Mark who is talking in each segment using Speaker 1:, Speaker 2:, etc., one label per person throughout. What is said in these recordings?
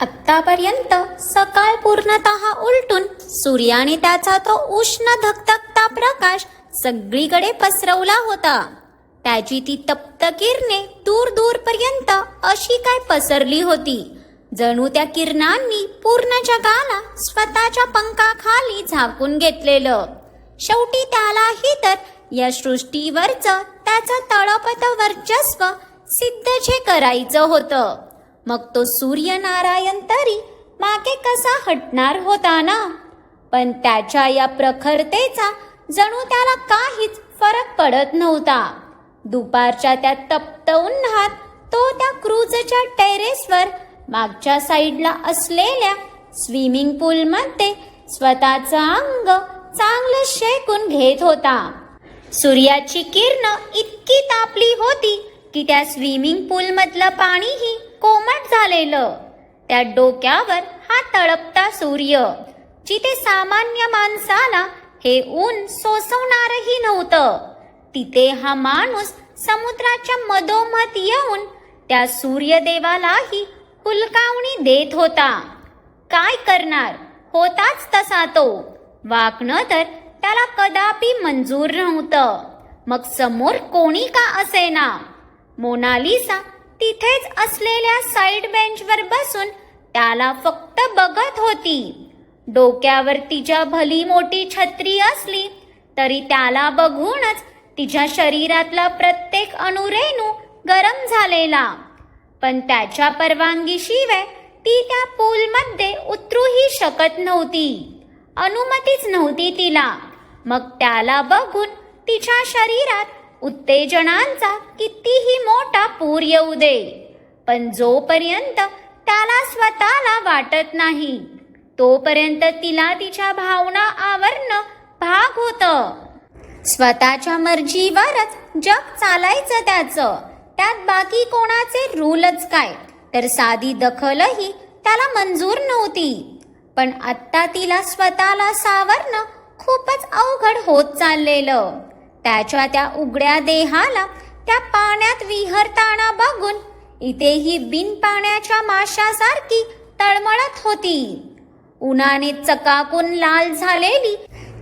Speaker 1: आत्तापर्यंत सकाळ पूर्णतः उलटून सूर्याने त्याचा तो उष्ण धकधकता प्रकाश सगळीकडे पसरवला होता. त्याची ती तप्त किरणे दूर दूरपर्यंत अशी काय पसरली होती? जणू त्या किरणांनी पूर्ण जगाला स्वतःच्या पंखाखाली झाकून घेतलेलं. शेवटी त्यालाही तर या सृष्टीवरच त्याचं तळपत वर्चस्व सिद्ध जे करायचं होतं. मग तो सूर्यनारायण तरी मागे कसा हटणार होता ना? पण त्याच्या या प्रखरतेचा जणू त्याला काहीच फरक पडत नव्हता. दुपारच्या त्या तप्त उन्हात तो त्या क्रूजच्या टेरेसवर मागच्या साईडला असलेल्या स्विमिंग पूलमध्ये स्वतःचं अंग चांगलं शेकून घेत होता. सूर्याची किरण इतकी तापली होती की त्या स्विमिंग पूल मधलं पाणीही कोमट झालेलं. त्या डोक्यावर हा तळपता सूर्य जिथे सामान्य माणसाला हे ऊन सोसवणारही नव्हतं. तिथे हा माणूस समुद्राच्या मधोमध येऊन त्या सूर्यदेवालाही हुलकावणी देत होता. काय करणार? होताच तसा तो. वाकणं तर त्याला कदापि मंजूर नव्हतं. मग समोर कोणी का असेना? मोनालिसा तिथेच असलेल्या साईड बेंचवर बसून त्याला फक्त बघत होती. डोक्यावर तिच्या भली मोठी छत्री असली तरी त्याला बघूनच तिच्या शरीरातला प्रत्येक अणुरेणू गरम झालेला. पण त्याच्या परवानगीशिवाय ती त्या पूलमध्ये उतरूही शकत नव्हती. अनुमतीच नव्हती तिला. मग त्याला बघून तिच्या शरीरात उत्तेजनांचा कितीही मोठा पूर येऊ दे पण जोपर्यंत त्याला स्वतःला वाटत नाही तोपर्यंत तिला तिच्या भावना आवरणं भाग होतं. स्वतःच्या मर्जीवरच जग चालायचं त्याचं त्यात बाकी कोणाचे रूलच काय? तर साधी दखलही त्याला मंजूर नव्हती. पण आत्ता तिला स्वतःला सावरणं खूपच अवघड होत चाललेलं. त्याच्या त्या उघड्या देहाला त्या पाण्यात विहरताना बघून इथेही बिन पाण्याच्या माशासारखी तळमळत होती. उन्हाने चकाकून लाल झालेली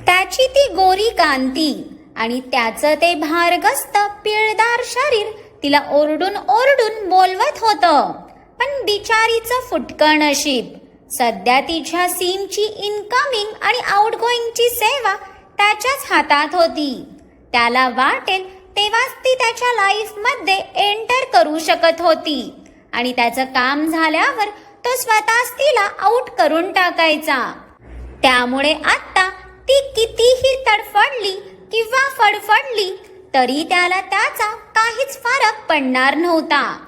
Speaker 1: त्याची ती गोरी कांती आणि त्याचं ते भारगस्त पिळदार शरीर तिला ओरडून ओरडून बोलवत होतं. पण बिचारीचं फुटकं नशीब सध्या तिच्या सीमची इनकमिंग आणि आउटगोईंगची सेवा त्याच्याच हातात होती. त्याला वाटेल तेव्हाच ती त्याच्या लाईफमध्ये एंटर करू शकत होती. आणि त्याचं काम झाल्यावर तो स्वतःच तिला आउट करून टाकायचा. त्यामुळे आता ती कितीही तडफडली किंवा फडफडली तरी त्याला त्याचा काहीच फरक पडणार नव्हता.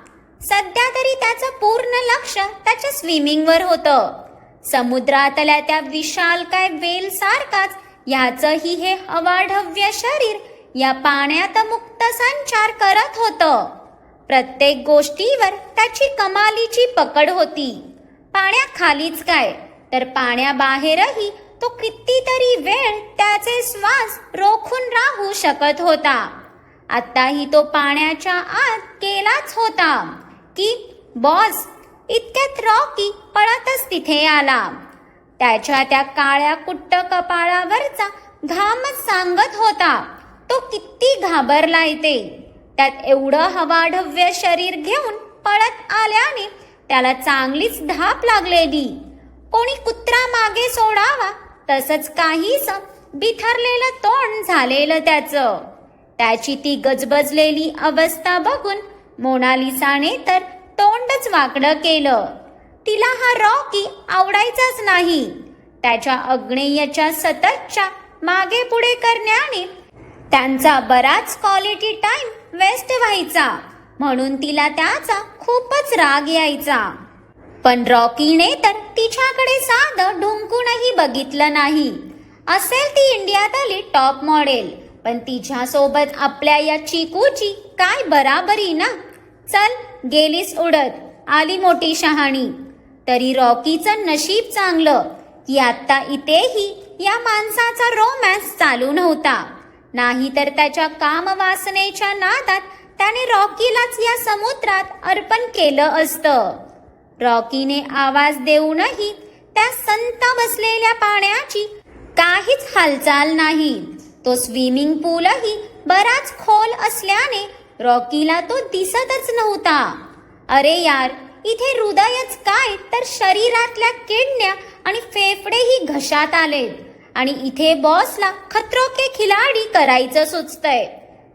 Speaker 1: सध्या तरी त्याचं पूर्ण लक्ष त्याच्या स्विमिंगवर होतं. समुद्रातल्या त्या विशाल काय वेल सारखाच याचंही हे अवाढव्य शरीर या पाण्यात मुक्त संचार करत होतं. प्रत्येक गोष्टीवर त्याची कमालीची पकड होती. पाण्याखालीच काय? तर पाण्याबाहेरही तो कितीतरी वेळ त्याचे श्वास रोखून राहू शकत होता. आताही तो पाण्याच्या आत गेलाच होता. की बॉस इतक्यात रॉकी पळतच तिथे आला. त्याच्या त्या काळ्या कुट्ट कपाळावरचा घामच सांगत होता. तो किती घाबरलाय ते त्यात एवढं हवाढव्य शरीर घेऊन पळत आल्याने त्याला चांगलीच धाप लागलेली. कोणी कुत्रा मागे सोडावा तसंच काहीच बिथरलेलं तोंड झालेलं त्याचं. त्याची ती गजबजलेली अवस्था बघून मोनालिसाने तर तोंडच वाकडं केलं. तिला हा रॉकी आवडायचाच नाही. त्याच्या अग्नेयच्या सततच्या मागे पुढे करण्याने त्यांचा बराच क्वालिटी टाइम वेस्ट व्हायचा. म्हणून तिला त्याचा खूपच राग यायचा. पण रॉकीने तर तिच्याकडे साधं ढुंकूनही बघितलं नाही. असेल ती इंडियात आली टॉप मॉडेल पण तिच्यासोबत आपल्या या चिकूची काय बराबरी ना? चल गेलीस उडत आली मोठी शहाणी. तरी रॉकीचं नशीब चांगलं की आत्ता इथेही या माणसाचा रोमॅन्स चालू नव्हता. नाहीतर त्याच्या कामवासनेच्या नादात त्याने रॉकीलाच या समुद्रात अर्पण केलं असतं. रॉकीने आवाज देऊनही त्या संत बसलेल्या पाण्याची काहीच हालचाल नाही. तो स्विमिंग पूलही बराच खोल असल्याने रॉकीला तो दिसतच नव्हता. अरे यार इथे हृदयच काय तर शरीरातल्या किडण्या आणि फेफडेही घशात आलेत. आणि इथे बॉसला खतरो के खिलाडी करायचं सुचतंय.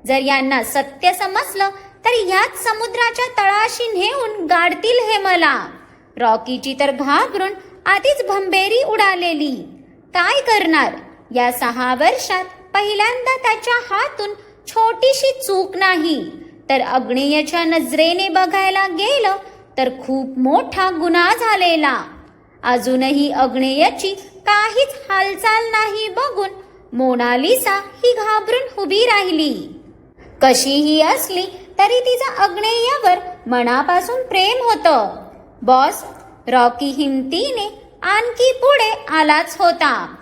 Speaker 1: जर यांना सत्य समजलं तर ह्याच समुद्राच्या तळाशी नेऊन गाडतील हे मला. रॉकीची तर घाबरून आधीच भंबेरी उडालेली. काय करणार? या सहा वर्षात पहिल्यांदा त्याच्या हातून छोटीशी चूक नाही. तर अग्नेयच्या नजरेने बघायला गेलं तर खूप मोठा गुन्हा झालेला. अजूनही अग्नेयची काहीच हालचाल नाही बघून मोनालिसा ही घाबरून उभी राहिली. कशीही असली तरी तिचा अग्नेयवर मनापासून प्रेम होतं. बॉस रॉकी हिमतीने आणखी पुढे आलाच होता.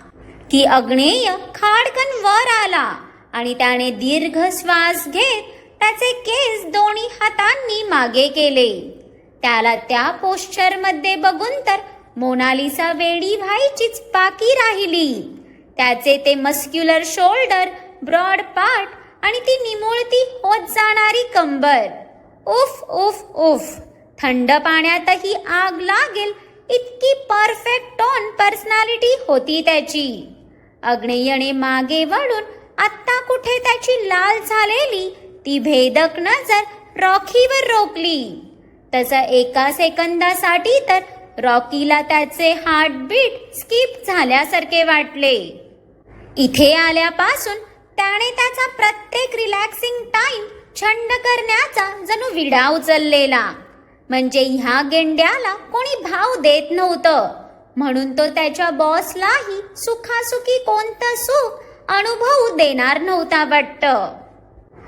Speaker 1: की अग्नेय खाडकन वर आला आणि त्याने दीर्घ श्वास घेत त्याचे केस दोन्ही हातांनी मागे केले. त्याला त्या पोश्चरमध्ये बघून तर मोनालिसा वेडी व्हायचीच बाकी राहिली. त्याचे ते मस्क्युलर शोल्डर ब्रॉड पार्ट आणि ती निमुळती होत जाणारी कंबर. उफ उफ उफ. थंड पाण्यातही आग लागेल इतकी परफेक्ट टोन पर्सनॅलिटी होती त्याची. अग्नेयने मागे वळून आत्ता कुठे त्याची लाल झालेली ती भेदक नजर रॉकीवर रोखली. तसं एका सेकंदासाठी तर रॉकीला त्याचे हार्टबीट स्किप झाल्यासारखे वाटले. इथे आल्यापासून त्याने त्याचा प्रत्येक रिलॅक्सिंग टाइम छंड करण्याचा जणू विडा उचललेला. म्हणजे ह्या गेंड्याला कोणी भाव देत नव्हतं. म्हणून तो त्याच्या बॉसलाही सुखासुखी कोणतं सुख अनुभवू देणार नव्हता वाटतं.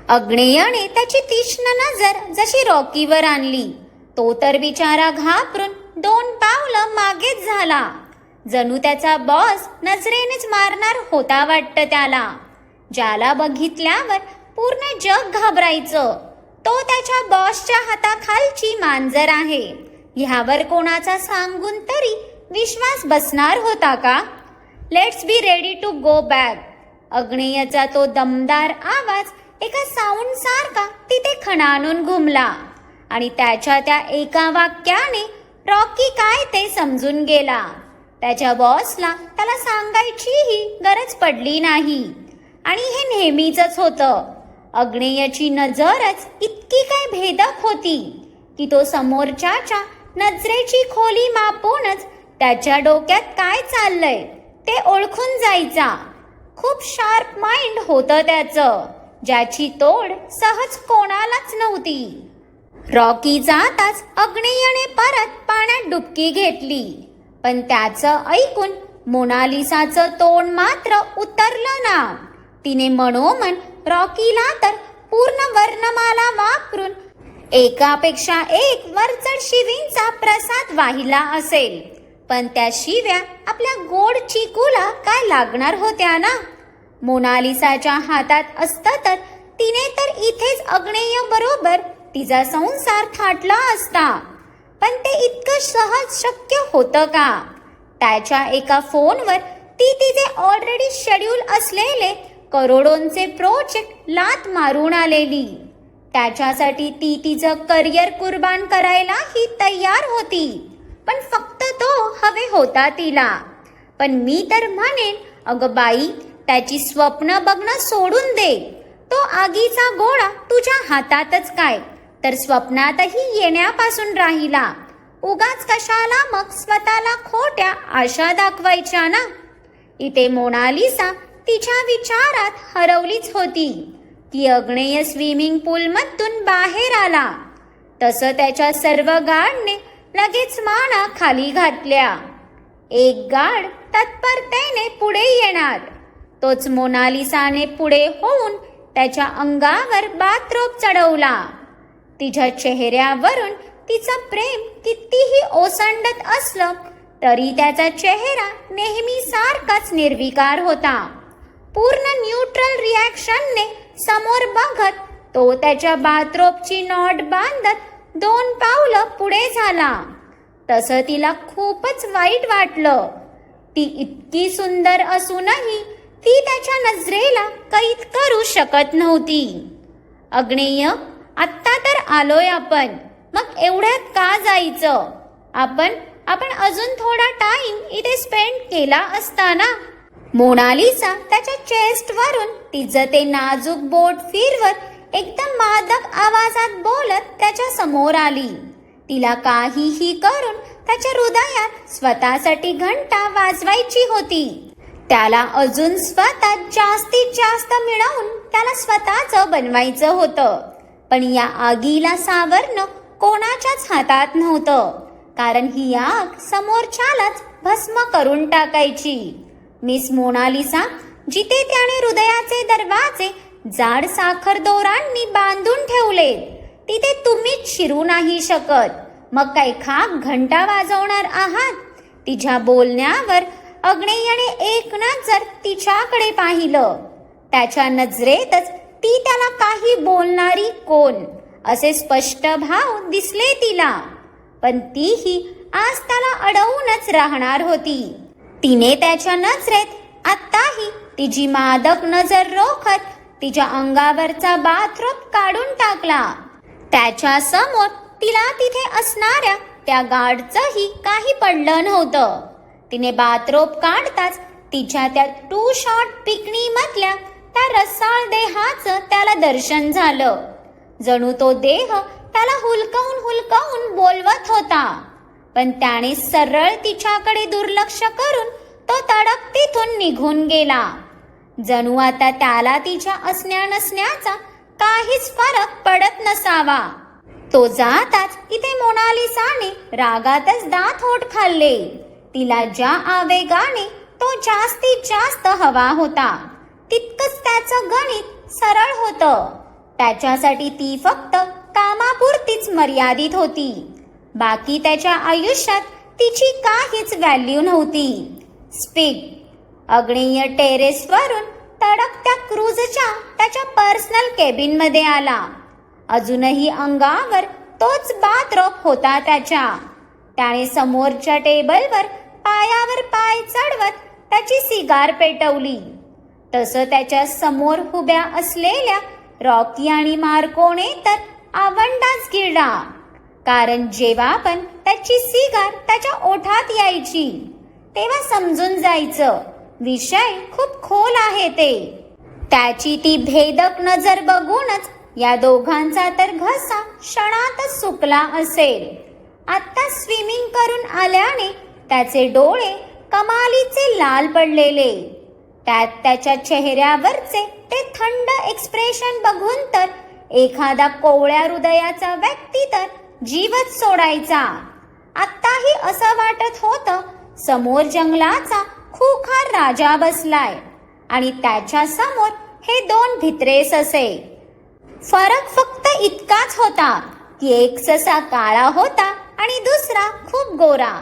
Speaker 1: अग्नेयने त्याची तीक्ष्ण नजर जशी रॉकीवर आणली. तो तर बिचारा घाबरून दोन पावलं मागेच झाला. जणू त्याचा बॉस नजरेनेच मारणार होता वाटतं त्याला. ज्याला बघितल्यावर पूर्ण जग घाबरायचं. तो त्याच्या बॉसच्या हाताखालची मांजर आहे. ह्यावर कोणाचा सांगून तरी विश्वास बसणार होता का? Let's be ready to go back अग्नेयचा तो दमदार आवाज एका साऊंड सारखा तिथे खणानून घुमला. आणि त्याच्या त्या एका वाक्याने रॉकी काय ते समजून गेला. त्याच्या बॉसला त्याला सांगायचीही गरज पडली नाही. आणि हे नेहमीच होतं. अग्नेयची नजरच इतकी काय भेदक होती की तो समोरच्याच्या नजरेची खोली मापूनच त्याच्या डोक्यात काय चाललंय ते ओळखून जायचा. खूप शार्प माइंड होतं त्याचं ज्याची तोड सहज कोणालाच नव्हती. रॉकी जाताच अग्नेयने परत पाण्यात डुबकी घेतली. पण त्याचं ऐकून मोनालिसाचं तोंड मात्र उतरलं ना. तिने मनोमन रॉकीला तर पूर्ण वर्णमाला वापरून एकापेक्षा एक वरचढ शिवींचा प्रसाद वाहिला असेल. पण त्या शिव्या आपल्या गोड चिकूला काय लागणार होत्या ना? मोनालिसाच्या हातात असतं तर तिने तर इथेच अग्नेय बरोबर तिचा संसार थाटला असता. पण ते इतकं सहज शक्य होतं का? त्याच्या एका फोनवर ती तिचे ऑलरेडी शेड्यूल असलेले करोडोंचे प्रोजेक्ट लात मारून आलेली. त्याच्यासाठी ती तिचं करिअर कुर्बान करायलाही तयार होती. पण फक्त तो हवे होता तिला. पण मी तर म्हणेन अगं बाई त्याची स्वप्न बघणं सोडून दे. तो आगीचा गोळा तुझ्या हातातच काय? तर स्वप्नातही येण्यापासून राहिला. उगाच कशाला मग स्वतःला खोट्या आशा दाखवायच्या ना? इथे मोनालिसा तिच्या विचारात हरवलीच होती. ती अग्नेय स्विमिंग पूलमधून बाहेर आला. तसं त्याच्या सर्व गाडने लगेच माना खाली घातल्या. एक गाड तत्परतेने पुढे येणार. तोच मोनालिसाने पुढे होऊन त्याच्या अंगावर बाथरोब चढवला. तिच्या चेहऱ्यावरून तिचं प्रेम कितीही ओसंडत असलं तरी त्याचा चेहरा नेहमी सारखाच निर्विकार होता. पूर्ण न्यूट्रल रिॲक्शनने समोर बघत तो त्याच्या बाथरोबची नॉट बांधत दोन पावलं पुढे झाला. तसं तिला खूपच वाईट वाटलं. ती इतकी सुंदर असूनही ती त्याच्या नजरेला कैद करू शकत नव्हती. अग्नेय आत्ता तर आलोय आपण. मग एवढ्यात का जायचं? आपण आपण अजून थोडा टाइम इथे स्पेंड केला असता ना मोनालिसा त्याच्या चेस्ट वरून तिचं ते नाजूक बोट फिरवत एकदम मादक आवाजात बोलत त्याच्यासमोर आली. तिला काहीही करून त्याच्या हृदयात स्वतःसाठी घंटा वाजवायची होती. त्याला अजून स्वतः जास्तीत जास्त मिळवून त्याला स्वतःच बनवायचं होतं. पण या आगीला सावरणं कोणाच्याच हातात नव्हतं. कारण ही आग समोरच्यालाच भस्म करून टाकायची. मिस मोनालिसा जिथे त्याने हृदयाचे दरवाजे जाड साखर दोरांनी बांधून ठेवले तिथे तुम्हीच शिरू नाही शकत. मग काय खाक घंटा वाजवणार आहात? तिच्या बोलण्यावर अग्नेयाने एक जर तिच्याकडे पाहिलं. त्याच्या नजरेतच ती त्याला काही बोलणारी कोण? असे स्पष्ट भाव दिसले तिला. पण तीही आज त्याला अडवूनच राहणार होती. तिने त्याच्या नजरेत आत्ताही तिची मादक नजर रोखत तिच्या अंगावरचा बाथरूम काढून टाकला. त्याच्यासमोर तिला तिथे असणाऱ्या त्या गार्डचंही काही पडलं नव्हतं. तिने बाथरोब काढताच तिच्या त्या टू शॉर्ट पिकनी मधल्या त्या रसाळ देहाचं त्याला दर्शन झालं. जणू तो देह त्याला हुलकावून हुलकावून बोलवत होता. पण त्याने सरळ तिच्याकडे दुर्लक्ष करून तो तडक तिथून निघून गेला. जणू आता त्याला तिच्या असण्या नसण्याचा काहीच फरक पडत नसावा. तो जाताच इथे मोनालिसाने रागातच दात होट खाल्ले. तिला ज्या आवेगाने तो जास्तीत जास्त हवा होता. तितकंच त्याचं गणित सरळ होतं. त्याच्यासाठी ती फक्त कामापुरतीच मर्यादित होती. बाकी त्याच्या आयुष्यात तिची काहीच व्हॅल्यू नव्हती. स्पीक अग्नेय टेरेसवरून तडक त्या क्रूजच्या त्याच्या पर्सनल केबिनमध्ये आला. अजूनही अंगावर तोच बाथरोप होता त्याच्या. त्याने समोरच्या टेबलवर पायावर पाय चढवत त्याची सिगार पेटवली. तसं त्याच्यासमोर उभ्या असलेल्या रॉकी आणि मार्कोने तर आवंडाच गिळला. कारण जेव्हा पण त्याची सिगार त्याच्या ओठात यायची तेव्हा समजून जायचं विषय खूप खोल आहे ते. त्याची ती भेदक नजर बघूनच या दोघांचा तर घसा क्षणातच सुकला असेल. आता स्विमिंग करून आल्याने त्याचे डोळे कमालीचे लाल पडलेले. त्यात त्याच्या चेहऱ्यावरचे ते थंड एक्सप्रेशन बघून तर एखादा कोवळ्या हृदयाचा व्यक्ती तर जीवच सोडायचा. आत्ताही असं वाटत होतं समोर जंगलाचा खुखार राजा बसलाय आणि त्याच्यासमोर हे दोन भित्रेस असे. फरक फक्त इतकाच होता की एक ससा काळा होता आणि दुसरा खूप गोरा.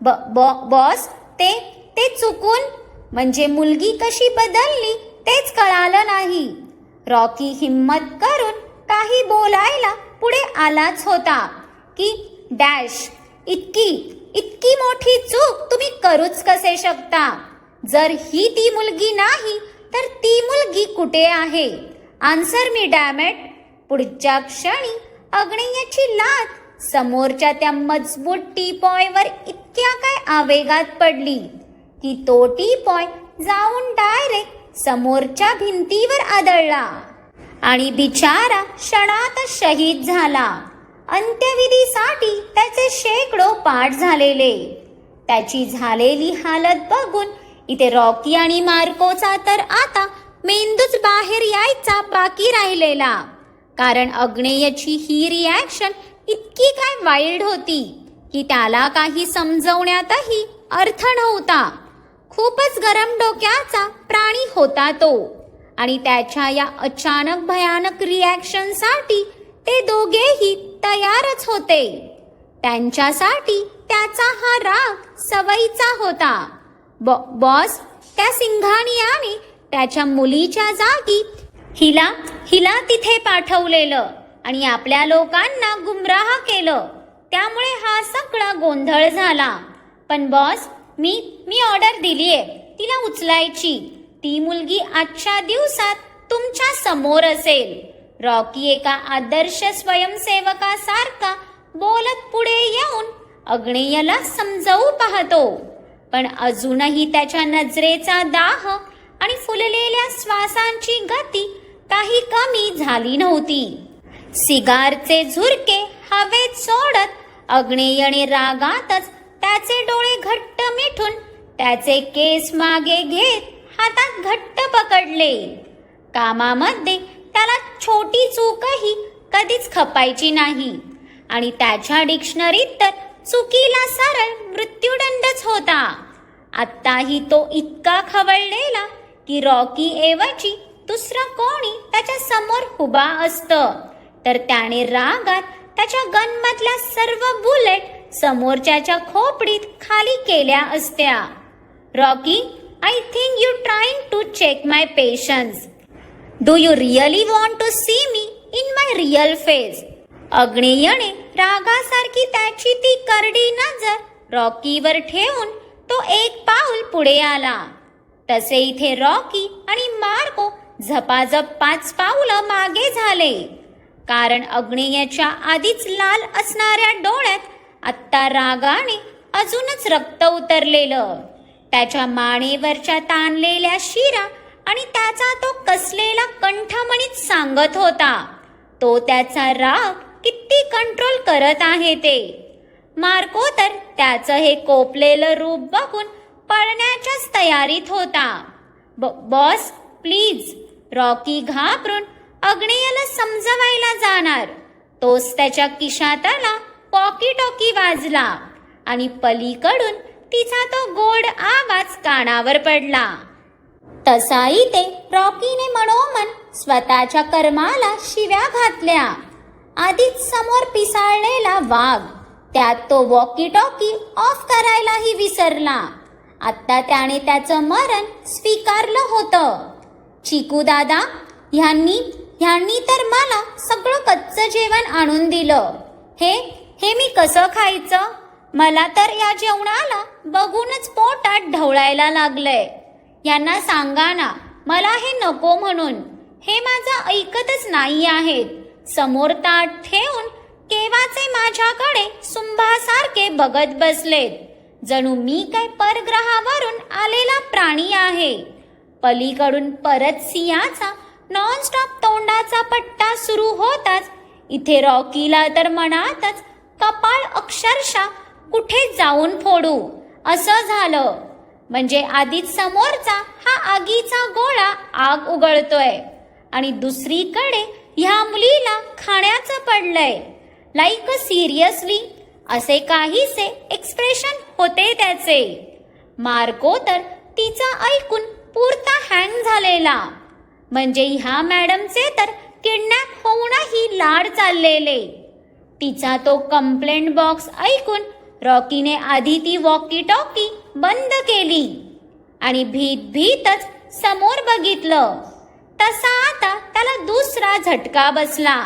Speaker 1: ब ब- बॉस ते ते चुकून म्हणजे मुलगी कशी बदलली तेच कळालं नाही. रॉकी हिम्मत करून काही बोलायला पुढे आलाच होता की डॅश इतकी इतकी मोठी चूक तुम्ही करूच कसे शकता? जर ही ती मुलगी नाही तर ती मुलगी कुठे आहे? Answer me dammit. पुढच्या क्षणी अग्नेयाची लात समोरच्या त्या मजबूत टीपॉयवर इतक्या काय आवेगात पडली. की तो टीपॉय जाऊन डायरेक्ट समोरच्या भिंतीवर आदळला. आणि बिचारा क्षणात शहीद झाला. अंत्यविधीसाठी त्याचे शेकडो पाठ झालेले. त्याची झालेली हालत बघून इथे रॉकी आणि मार्कोचा तर आता मेंदूच बाहेर यायचा बाकी राहिलेला. कारण अग्नेयची ही रिॲक्शन इतकी काय वाईल्ड होती की त्याला काही समजवण्यातही अर्थ नव्हता. खूपच गरम डोक्याचा प्राणी होता तो. आणि त्याच्या या अचानक भयानक रिॲक्शनसाठी ते दोघेही तयारच होते. त्यांच्यासाठी त्याचा हा राग सवयीचा होता. बॉ बॉस त्या सिंघानियाने त्याच्या मुलीच्या जागी हिला हिला तिथे पाठवलेलं आणि आपल्या लोकांना गुमराह केलं. त्यामुळे हा सगळा गोंधळ झाला. पण बॉस मी मी ऑर्डर दिलीये. तिला उचलायची. ती मुलगी आजच्या दिवसात तुमच्यासमोर असेल. रॉकी एका आदर्श स्वयंसेवकासारखा बोलत पुढे येऊन अग्नेयला समजवू पाहतो. पण अजूनही त्याच्या नजरेचा दाह आणि फुललेल्या श्वासांची गती काही कमी झाली नव्हती. सिगारचे झुरके हवेत सोडत अग्नेयने रागातच त्याचे डोळे घट्ट मिठून त्याचे केस मागे घेत हातात घट्ट पकडले. कामामध्ये त्याला छोटी चूकही कधीच खपायची नाही. आणि त्याच्या डिक्शनरीत तर चुकीला सरळ मृत्यूदंडच होता. आत्ताही तो इतका खवळलेला की रॉकी ऐवजी दुसरं कोणी त्याच्यासमोर उभा असतं. तर त्याने रागात त्याच्या गनमधल्या सर्व बुलेट समोरच्याच्या खोपडीत खाली केल्या असत्या. Rocky I think you trying to check my patience do you really want to see me in my real face अग्नेयने रागासारखी त्याची ती करडी नजर रॉकीवर ठेवून तो एक पाऊल पुढे आला. तसे इथे रॉकी आणि मार्को झपाझप पाच पावलं मागे झाले. कारण अग्नेयाच्या आधीच लाल असणाऱ्या डोळ्यात आत्ता रागाने अजूनच रक्त उतरलेलं. त्याच्या मानेवरच्या ताणलेल्या शिरा आणि त्याचा तो कसलेला कंठमणीत सांगत होता. तो त्याचा राग किती कंट्रोल करत आहे ते. मार्को तर त्याचं हे कोपलेलं रूप बघून पळण्याच्याच तयारीत होता. ब- बॉस प्लीज रॉकी घाबरून अग्नेयाला समजवायला जाणार. तोच त्याच्या किशाताला आला टॉकी वाजला आणि पलीकडून तिचा तो गोड आवाज कानावर पडला. तसाही ते रॉकीने मनोमन स्वतःच्या कर्माला शिव्या घातल्या. आधीच समोर पिसाळलेला वाघ त्यात तो वॉकी टॉकी ऑफ करायलाही विसरला. आता त्याने त्याचं मरण स्वीकारलं होतं. चिकू दादा ह्यांनी ह्यांनी तर मला सगळं कच्चं जेवण आणून दिलं. हे हे मी कसं खायचं? मला तर या जेवणाला बघूनच पोटात ढवळायला लागलंय. यांना सांगा ना मला हे नको म्हणून. हे माझं ऐकतच नाही आहेत. समोर ताट ठेवून केव्हाचे माझ्याकडे सुंभासारखे बघत बसलेत. जणू मी काय परग्रहावरून आलेला प्राणी आहे. पलीकडून परत सिंहाचा नॉनस्टॉप तोंडाचा पट्टा सुरू होताच इथे रॉकीला तर मनातच कपाळ अक्षरशः कुठे जाऊन फोडू? असं झालं. म्हणजे आधीच समोरचा हा आगीचा गोळा आग उगळतोय. आणि दुसरीकडे ह्या मुलीला खाण्याचं पडलंय. लाईक सिरियसली असे काहीसे एक्सप्रेशन होते त्याचे. मार्को तर तिचा ऐकून पुरता हँग झालेला. म्हणजे ह्या मॅडमचे तर किडनॅप होऊनही लाड चाललेले. तिचा तो कंप्लेंट बॉक्स ऐकून रॉकीने आधी ती वॉकी टॉकी बंद केली आणि भीत भीतच समोर बघितलं. तसा आता त्याला दुसरा झटका बसला.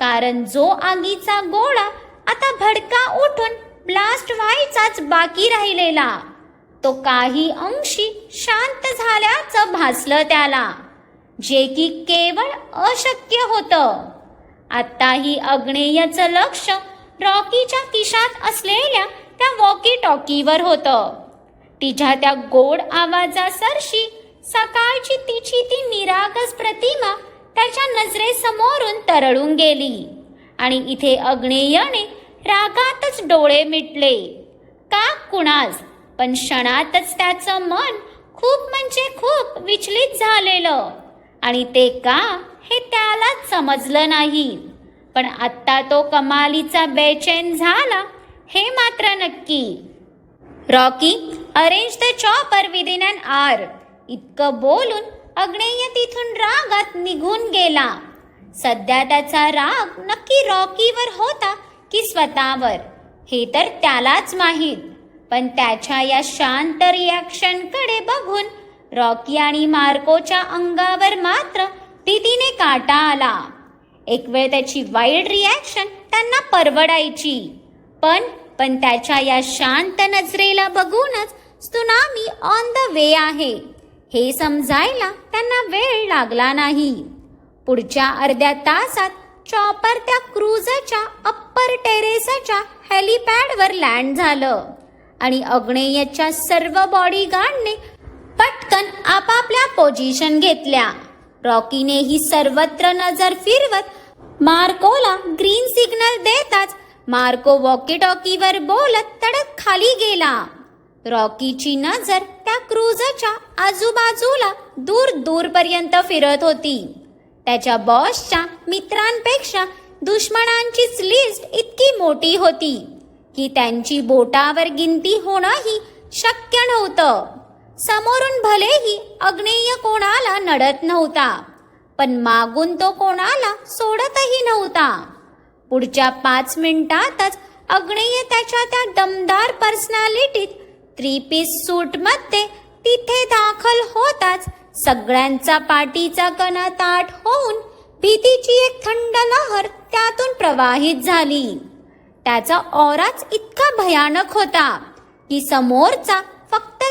Speaker 1: कारण जो आगीचा गोळा आता भडका उठून ब्लास्ट व्हायचाच बाकी राहिलेला तो काही अंशी शांत झाल्याचं भासलं त्याला जे की केवळ अशक्य होतं. आत्ताही अग्नेयचं लक्ष रॉकीच्या किशात असलेल्या त्या वॉकी टॉकीवर होतं. तिच्या त्या गोड आवाजासरशी सकाळची तिची ती निरागस प्रतिमा त्याच्या नजरेसमोरून तरळून गेली आणि इथे अग्नेयने रागातच डोळे मिटले. का कुणास? पण क्षणातच त्याचं मन खूप म्हणजे खूप विचलित झालेलं. आणि ते का? हे त्यालाच समजलं नाही. पण आत्ता तो कमालीचा बेचैन झाला हे मात्र नक्की. Rocky arrange the chopper within an hour इतकं बोलून अग्नेय तिथून रागात निघून गेला. सध्या त्याचा राग नक्की रॉकीवर होता की स्वतःवर? हे तर त्यालाच माहीत. पण त्याच्या या शांत रिॲक्शनकडे बघून रॉकी आणि मार्कोच्या अंगावर मात्र भीतीने काटा आला. एक वेळ त्याची वाईल्ड रिॲक्शन त्यांना परवडायची. पण पण त्याच्या या शांत नजरेला बघूनच सुनामी ऑन द वे आहे. हे समजायला त्यांना वेळ लागला नाही. पुढच्या अर्ध्या तासात चॉपर त्या क्रूजच्या अप्पर टेरेसच्या हेलिपॅडवर लँड झालं. आणि अग्नेयच्या सर्व बॉडीगार्डने पटकन आपापल्या पोझिशन घेतल्या. रॉकीनेही सर्वत्र नजर फिरवत मार्कोला ग्रीन सिग्नल देताच मार्को वॉकी टॉकीवर बोलत तडक खाली गेला. रॉकीची नजर त्या क्रूझच्या आजूबाजूला दूर दूरपर्यंत फिरत होती. त्याच्या बॉसच्या मित्रांपेक्षा दुश्मनांचीच लिस्ट इतकी मोठी होती. की त्यांची बोटावर गिनती होणंही शक्य नव्हतं. समोरून भलेही अग्नेय कोणाला नडत नव्हता पण मागून तो कोणाला सोडतही नव्हता. पुढच्या पाच मिनिटातच अग्नेय त्याच्या त्या दमदार पर्सनॅलिटीत थ्री पीस सूटमध्ये तिथे दाखल होताच सगळ्यांचा पाठीचा कणा ताट होऊन भीतीची एक थंड लहर त्यातून प्रवाहित झाली. त्याचा औराच इतका भयानक होता की समोरचा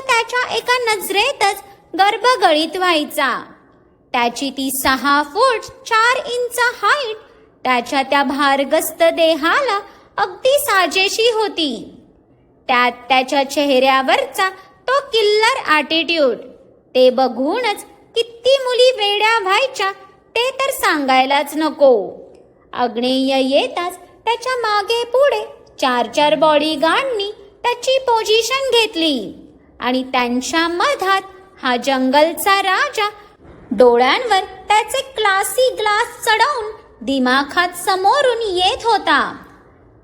Speaker 1: त्याच्या एका नजरेतच गर्भगळीत व्हायचा. त्याची ती सहा फूट चार इंच हाईट त्याच्या त्या भारगस्त देहाला अगदी साजेशी होती. त्यात त्याच्या चेहऱ्यावरचा तो किल्लर ॲटिट्यूड ते बघूनच किती मुली वेड्या व्हायच्या ते तर सांगायलाच नको. अग्नेय येताच त्याच्यामागे पुढे चार चार बॉडी गार्डनी त्याची पोझिशन घेतली. आणि त्यांच्या मधात हा जंगलचा राजा डोळ्यांवर त्याचे क्लासी ग्लास चढवून दिमाखात समोरून येत होता.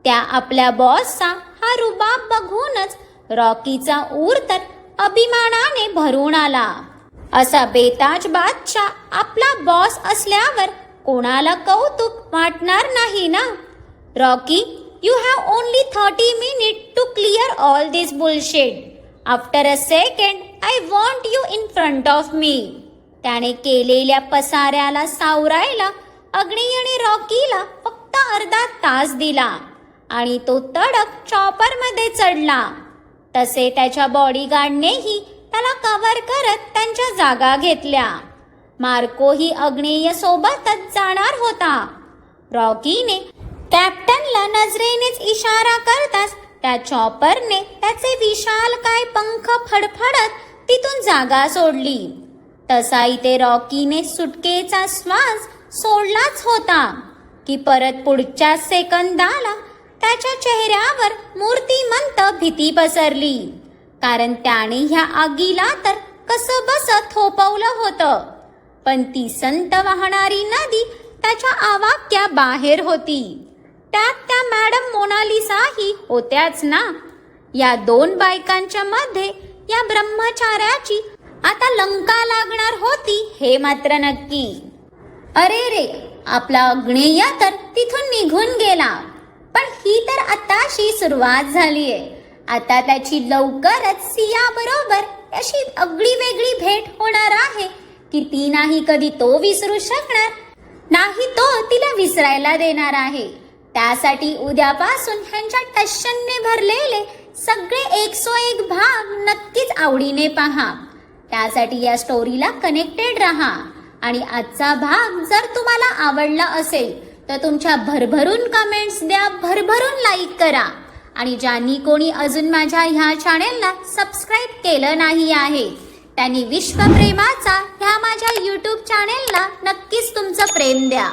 Speaker 1: त्या आपल्या बॉसचा हा रुबाब बघूनच रॉकीचा ऊर तर अभिमानाने भरून आला. असा बेताज बादशाह आपला बॉस असल्यावर कोणाला कौतुक वाटणार नाही ना? Rocky you have only thirty minute to clear all this bullshit after a second I want you in front of me त्याने केलेल्या पसाऱ्याला सावरायला अग्नी आणि रॉकीला फक्त अर्धा तास दिला आणि तो तडक चॉपरमध्ये चढला. तसे त्याच्या बॉडीगार्डनेही त्याला कव्हर करत त्यांच्या जागा घेतल्या. मार्को ही अग्नेय सोबतच जाणार होता. रॉकीने कॅप्टनला नजरेनेच इशारा कर त्या चॉपरने त्याचे विशाल काय पंख फडफडत तिथून जागा सोडली. तसा इथे रॉकीने सुटकेचा श्वास सोडलाच होता की परत पुढच्या सेकंदाला त्याच्या चेहऱ्यावर मूर्तिमंत भीती पसरली. कारण त्याने ह्या आगीला तर कसं बस थोपवलं होतं. पण ती संत वाहणारी नदी त्याच्या आवाक्या बाहेर होती. त्यात त्या मॅडम मोनालिसाही होत्याच ना? या दोन बायकांच्या मध्ये या ब्रह्मचार्याची आता लंका लागणार होती हे मात्र नक्की. अरे रे आपला अग्नेय तर तिथून निघून गेला. पण ही तर आताशी सुरुवात झालीये. आता त्याची लवकरच सिया बरोबर अशी अगळी वेगळी भेट होणार आहे. की ती नाही कधी तो विसरू शकणार नाही तो तिला विसरायला देणार आहे. त्यासाठी उद्यापासून ह्यांच्या टशनने भरलेले सगळे एक सो एक भाग नक्कीच आवडीने पहा. त्यासाठी या स्टोरीला कनेक्टेड राहा. आणि आजचा भाग जर तुम्हाला आवडला असेल तर तुमच्या भरभरून कमेंट्स द्या भरभरून लाईक करा. आणि ज्यांनी कोणी अजून माझ्या ह्या चॅनेलला सबस्क्राईब केलं नाही आहे त्यांनी विश्वप्रेमाचा ह्या माझ्या यूट्यूब चॅनेलला नक्कीच तुमचं प्रेम द्या.